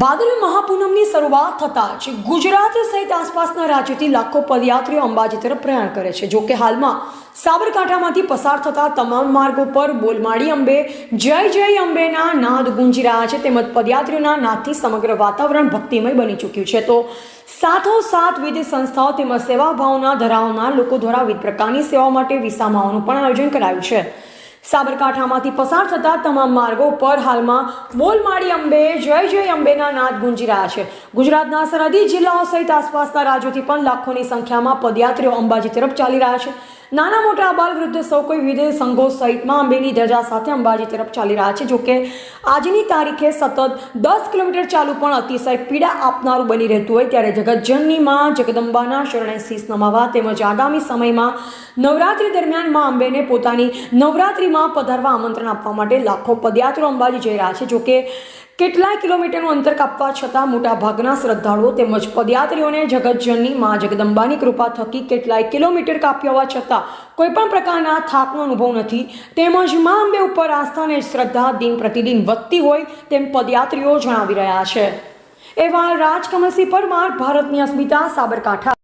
ભાદરવી મહાપૂનમની શરૂઆત થતાં જ ગુજરાત સહિત આસપાસના રાજ્યોથી લાખો પદયાત્રીઓ અંબાજી તરફ પ્રયાણ કરે છે. જોકે હાલમાં સાબરકાંઠામાંથી પસાર થતા તમામ માર્ગો પર બોલમાળી અંબે, જય જય અંબેના નાદ ગુંજી રહ્યા છે. તેમજ પદયાત્રીઓના નાદથી સમગ્ર વાતાવરણ ભક્તિમય બની ચૂક્યું છે. તો સાથોસાથ વિવિધ સંસ્થાઓ તેમજ સેવા ભાવના ધરાવનાર લોકો દ્વારા વિવિધ પ્રકારની સેવાઓ માટે વિસામાઓનું પણ આયોજન કરાયું છે. સાબરકાંઠામાંથી પસાર થતા તમામ માર્ગો પર હાલમાં બોલમાળી અંબે, જય જય અંબેના નાદ ગુંજી રહ્યા છે. ગુજરાતના સરહદી જિલ્લાઓ સહિત આસપાસના રાજ્યોથી પણ લાખોની સંખ્યામાં પદયાત્રીઓ અંબાજી તરફ ચાલી રહ્યા છે. નાના મોટા અબાલ વૃદ્ધ સૌ કોઈ વિવિધ સંઘો સહિતમાં અંબેની ધજા સાથે અંબાજી તરફ ચાલી રહ્યા છે. જોકે આજની તારીખે સતત દસ કિલોમીટર ચાલુ પણ અતિશય પીડા આપનારું બની રહેતું હોય ત્યારે જગતજનની માં જગદંબાના શરણે શીશ નમાવા તેમજ આગામી સમયમાં નવરાત્રી દરમિયાનમાં અંબેને પોતાની નવરાત્રિમાં પધારવા આમંત્રણ આપવા માટે લાખો પદયાત્રો અંબાજી જઈ રહ્યા છે. જોકે કેટલાય કિલોમીટરનું અંતર કાપવા છતાં મોટા ભાગના શ્રદ્ધાળુઓ તેમજ પદયાત્રીઓને જગતજનની માં જગદંબાની કૃપા થકી કેટલાય કિલોમીટર કાપ્યા હોવા છતાં કોઈપણ પ્રકારના થાકનો અનુભવ નથી. તેમજ મા અંબે ઉપર આસ્થા અને શ્રદ્ધા દિન પ્રતિદિન વધતી હોય તેમ પદયાત્રીઓ જણાવી રહ્યા છે. એવા રાજકમલસિંહ પરમાર, ભારતની અસ્મિતા, સાબરકાંઠા.